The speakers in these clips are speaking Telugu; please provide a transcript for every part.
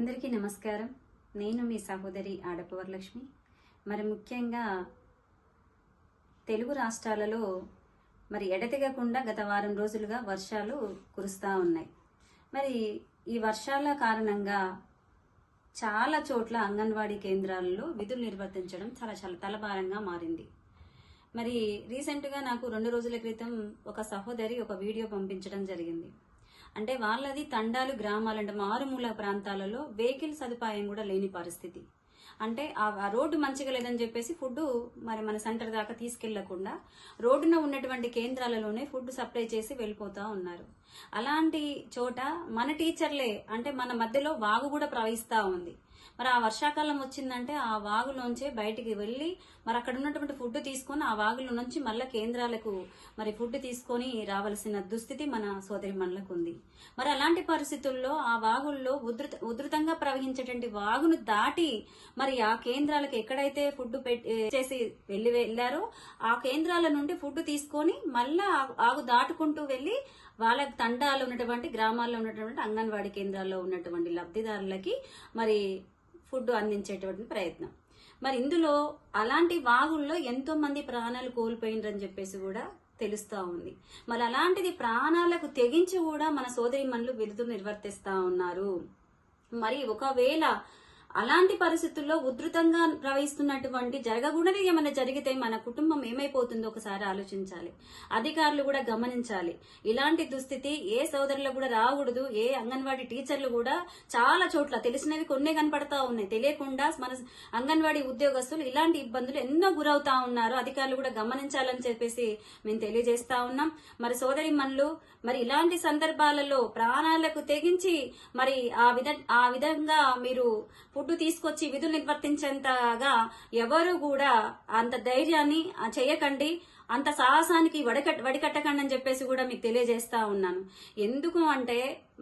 అందరికీ నమస్కారం. నేను మీ సహోదరి ఆడపు వరలక్ష్మి మరి ముఖ్యంగా తెలుగు రాష్ట్రాలలో మరి ఎడతెగకుండా గత వారం రోజులుగా వర్షాలు కురుస్తూ ఉన్నాయి. మరి ఈ వర్షాల కారణంగా చాలా చోట్ల అంగన్వాడీ కేంద్రాలలో విధులు నిర్వర్తించడం చాలా చాలా తలభారంగా మారింది. మరి రీసెంట్గా నాకు రెండు రోజుల క్రితం ఒక సహోదరి ఒక వీడియో పంపించడం జరిగింది. అంటే వాళ్ళది తండాలు గ్రామాలు అంటే మారుమూల ప్రాంతాలలో వెహికల్ సదుపాయం కూడా లేని పరిస్థితి. అంటే ఆ రోడ్డు మంచిగా లేదని చెప్పేసి ఫుడ్ మరి మన సెంటర్ దాకా తీసుకెళ్ళకుండా రోడ్డున ఉన్నటువంటి కేంద్రాలలోనే ఫుడ్ సప్లై చేసి వెళ్ళిపోతా ఉన్నారు. అలాంటి చోట మన టీచర్లే అంటే మన మధ్యలో వాగు కూడా ప్రవహిస్తూ ఉంది. మరి ఆ వర్షాకాలం వచ్చిందంటే ఆ వాగులోంచే బయటికి వెళ్ళి మరి అక్కడ ఉన్నటువంటి ఫుడ్ తీసుకొని ఆ వాగులో నుంచి మళ్ళీ కేంద్రాలకు మరి ఫుడ్ తీసుకొని రావాల్సిన దుస్థితి మన సోదరి మనలకు ఉంది. మరి అలాంటి పరిస్థితుల్లో ఆ వాగుల్లో ఉధృత ఉధృతంగా ప్రవహించేటువంటి వాగును దాటి మరి ఆ కేంద్రాలకు ఎక్కడైతే ఫుడ్ పెట్టి చేసి వెళ్ళి వెళ్ళారో ఆ కేంద్రాల నుండి ఫుడ్ తీసుకొని మళ్ళా ఆగు దాటుకుంటూ వెళ్ళి వాళ్ళ తండాలో ఉన్నటువంటి గ్రామాల్లో ఉన్నటువంటి అంగన్వాడీ కేంద్రాల్లో ఉన్నటువంటి లబ్ధిదారులకి మరి ఫుడ్ అందించేటువంటి ప్రయత్నం. మరి ఇందులో అలాంటి వాగుల్లో ఎంతో మంది ప్రాణాలు కోల్పోయినరని చెప్పేసి కూడా తెలుస్తూ ఉంది. మరి అలాంటిది ప్రాణాలకు తెగించి కూడా మన సోదరి మనులు విధులు నిర్వర్తిస్తూ ఉన్నారు. మరి ఒకవేళ అలాంటి పరిస్థితుల్లో ఉధృతంగా ప్రవహిస్తున్నటువంటి జరగకూడదు ఏమైనా జరిగితే మన కుటుంబం ఏమైపోతుందో ఒకసారి ఆలోచించాలి. అధికారులు కూడా గమనించాలి. ఇలాంటి దుస్థితి ఏ సోదరులకు కూడా రాకూడదు. ఏ అంగన్వాడీ టీచర్లు కూడా చాలా చోట్ల తెలిసినవి కొన్నే కనపడతా ఉన్నాయి. తెలియకుండా మన అంగన్వాడీ ఉద్యోగస్తులు ఇలాంటి ఇబ్బందులు ఎన్నో గురవుతా ఉన్నారు. అధికారులు కూడా గమనించాలని చెప్పేసి మేము తెలియజేస్తా ఉన్నాం. మరి సోదరి మనులు మరి ఇలాంటి సందర్భాలలో ప్రాణాలకు తెగించి మరి ఆ విధ ఆ విధంగా మీరు ఫుడ్ తీసుకొచ్చి విధులు నిర్వర్తించేంతగా ఎవరు కూడా అంత ధైర్యాన్ని చేయకండి అంత సాహసానికి వడకట్ వడికట్టకండి అని చెప్పేసి కూడా మీకు తెలియజేస్తా ఉన్నాను. ఎందుకు అంటే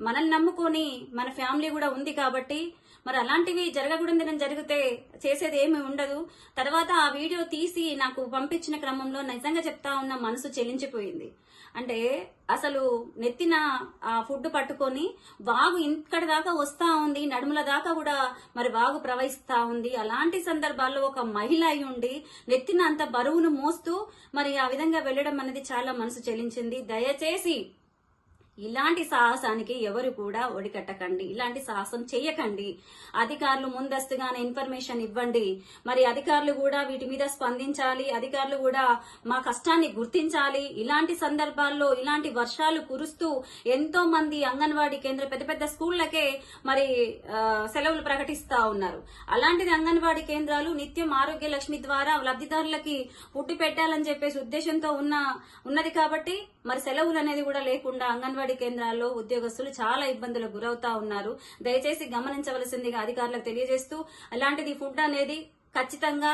మనల్ని నమ్ముకొని మన ఫ్యామిలీ కూడా ఉంది కాబట్టి మరి అలాంటివి జరగకూడదు జరిగితే చేసేది ఏమి ఉండదు. తర్వాత ఆ వీడియో తీసి నాకు పంపించిన క్రమంలో నిజంగా చెప్తా ఉన్న మనసు చెలించిపోయింది. అంటే అసలు నెత్తిన ఆ ఫుడ్ పట్టుకొని వాగు ఇక్కడ దాకా వస్తా ఉంది నడుముల దాకా కూడా మరి వాగు ప్రవహిస్తా ఉంది. అలాంటి సందర్భాల్లో ఒక మహిళ అయి ఉండి నెత్తిన అంత బరువును మోస్తూ మరి ఆ విధంగా వెళ్ళడం అనేది చాలా మనసు చెలించింది. దయచేసి ఇలాంటి సాహసానికి ఎవరు కూడా ఒడికట్టకండి. ఇలాంటి సాహసం చేయకండి అధికారులు ముందస్తుగానే ఇన్ఫర్మేషన్ ఇవ్వండి. మరి అధికారులు కూడా వీటి మీద స్పందించాలి. అధికారులు కూడా మా కష్టాన్ని గుర్తించాలి. ఇలాంటి సందర్భాల్లో ఇలాంటి వర్షాలు కురుస్తూ ఎంతో మంది అంగన్వాడీ కేంద్ర పెద్ద పెద్ద స్కూళ్ళకే మరి సెలవులు ప్రకటిస్తా ఉన్నారు. అలాంటిది అంగన్వాడీ కేంద్రాలు నిత్యం ఆరోగ్య లక్ష్మి ద్వారా లబ్ధిదారులకి పుట్టి పెట్టాలని చెప్పేసి ఉద్దేశంతో ఉన్న ఉన్నది కాబట్టి మరి సెలవులు అనేది కూడా లేకుండా అంగన్వాడీ కేంద్రాల్లో ఉద్యోగస్తులు చాలా ఇబ్బందులకు గురవుతా ఉన్నారు. దయచేసి గమనించవలసిందిగా అధికారులకు తెలియజేస్తూ అలాంటిది ఫుడ్ అనేది ఖచ్చితంగా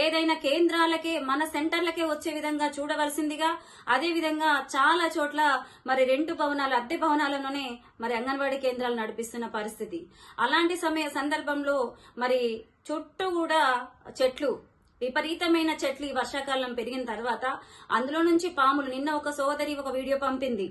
ఏదైనా కేంద్రాలకే మన సెంటర్లకే వచ్చే విధంగా చూడవలసిందిగా అదే విధంగా చాలా చోట్ల మరి రెంటు భవనాలు అద్దె భవనాలలోనే మరి అంగన్వాడీ కేంద్రాలు నడిపిస్తున్న పరిస్థితి. అలాంటి సమయ సందర్భంలో మరి చుట్టూ కూడా చెట్లు విపరీతమైన చెట్లు ఈ వర్షాకాలం పెరిగిన తర్వాత అందులో నుంచి పాములు నిన్న ఒక సోదరి ఒక వీడియో పంపింది.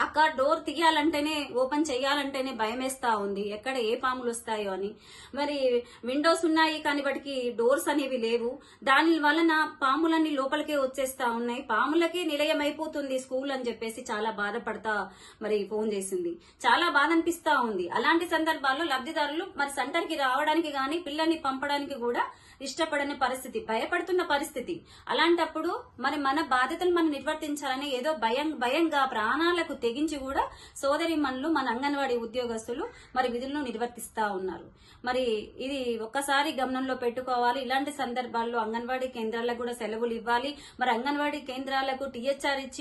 అక్క డోర్ తీయాలంటేనే ఓపెన్ చేయాలంటేనే భయం వేస్తా ఉంది. ఎక్కడ ఏ పాములు వస్తాయో అని. మరి విండోస్ ఉన్నాయి కానీ వాటికి డోర్స్ అనేవి లేవు. దాని వలన పాములన్నీ లోపలికే వచ్చేస్తా ఉన్నాయి. పాములకే నిలయం అయిపోతుంది స్కూల్ అని చెప్పేసి చాలా బాధపడతా మరి ఫోన్ చేసింది. చాలా బాధ అనిపిస్తా ఉంది. అలాంటి సందర్భాల్లో లబ్ధిదారులు మరి సెంటర్కి రావడానికి గాని పిల్లల్ని పంపడానికి కూడా ఇష్టపడని పరిస్థితి భయపడుతున్న పరిస్థితి. అలాంటప్పుడు మరి మన బాధ్యతలు మనం నిర్వర్తించాలని ఏదో భయం భయంగా ప్రాణాలకు తెగించి కూడా సోదరి మనులు మన అంగన్వాడీ ఉద్యోగస్తులు మరి విధులను నిర్వర్తిస్తా ఉన్నారు. మరి ఇది ఒక్కసారి గమనంలో పెట్టుకోవాలి. ఇలాంటి సందర్భాల్లో అంగన్వాడీ కేంద్రాలకు కూడా సెలవులు ఇవ్వాలి. మరి అంగన్వాడీ కేంద్రాలకు టీహెచ్ఆర్ ఇచ్చి